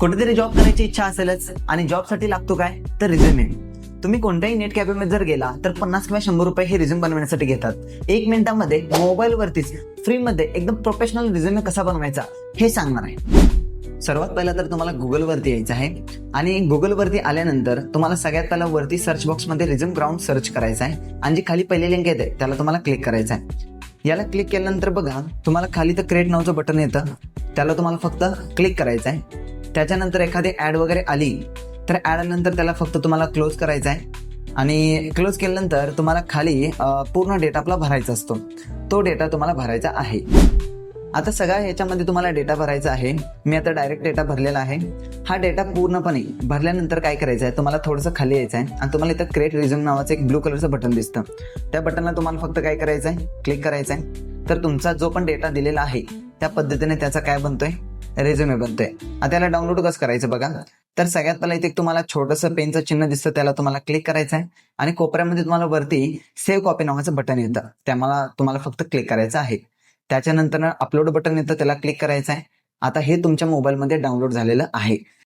कुठेतरी जॉब करायची इच्छा असेलच आणि जॉबसाठी लागतो काय? तर रिझ्युमे तुम्ही कोणत्याही नेट कॅफेमध्ये जर गेला तर पन्नास किंवा शंभर रुपये हे रिझ्यूम बनवण्यासाठी घेतात. एक मिनिटामध्ये मोबाईलवरतीच फ्रीमध्ये एकदम प्रोफेशनल रिझ्युमे कसा बनवायचा हे सांगणार आहे. सर्वात पहिला तर तुम्हाला गुगलवरती यायचं आहे. आणि गुगलवरती आल्यानंतर तुम्हाला सगळ्यात पहिला वरती सर्च बॉक्समध्ये रिझ्यूम ग्राउंड सर्च करायचा आहे. आणि जी खाली पहिली लिंक येते त्याला तुम्हाला क्लिक करायचं आहे. याला क्लिक केल्यानंतर बघा तुम्हाला खाली तर क्रिएट नावचं बटन येतं. त्याला तुम्हाला फक्त क्लिक करायचं आहे. त्याच्यानंतर एखादी ॲड वगैरे आली तर ॲडनंतर त्याला फक्त तुम्हाला क्लोज करायचं आहे आणि क्लोज केल्यानंतर तुम्हाला खाली पूर्ण डेटा आपला भरायचा असतो. तो डेटा तुम्हाला भरायचा आहे. आता सगळ्या ह्याच्यामध्ये तुम्हाला डेटा भरायचा आहे. मी आता डायरेक्ट डेटा भरलेला आहे. हा डेटा पूर्णपणे भरल्यानंतर काय करायचं आहे तुम्हाला थोडंसं खाली यायचं आहे आणि तुम्हाला इथं क्रिएट रिझ्यूम नावाचं एक ब्लू कलरचं बटन दिसतं. त्या बटनला तुम्हाला फक्त काय करायचं आहे क्लिक करायचं आहे तर तुमचा जो पण डेटा दिलेला आहे त्या पद्धतीने त्याचा काय बनतोय? रेझ्युमे बनतोय आता त्याला डाउनलोड कसं करायचं बघा? तर सगळ्यात पहिला इथे तुम्हाला छोटंसं पेनचं चिन्ह दिसतं त्याला तुम्हाला क्लिक करायचं आहे. आणि कोपऱ्यामध्ये तुम्हाला वरती सेव्ह कॉपी नावाचं बटन येतं. त्याला तुम्हाला फक्त क्लिक करायचं आहे. त्याच्यानंतर अपलोड बटन येतं त्याला क्लिक करायचं आहे. आता हे तुमच्या मोबाईलमध्ये डाउनलोड झालेलं आहे.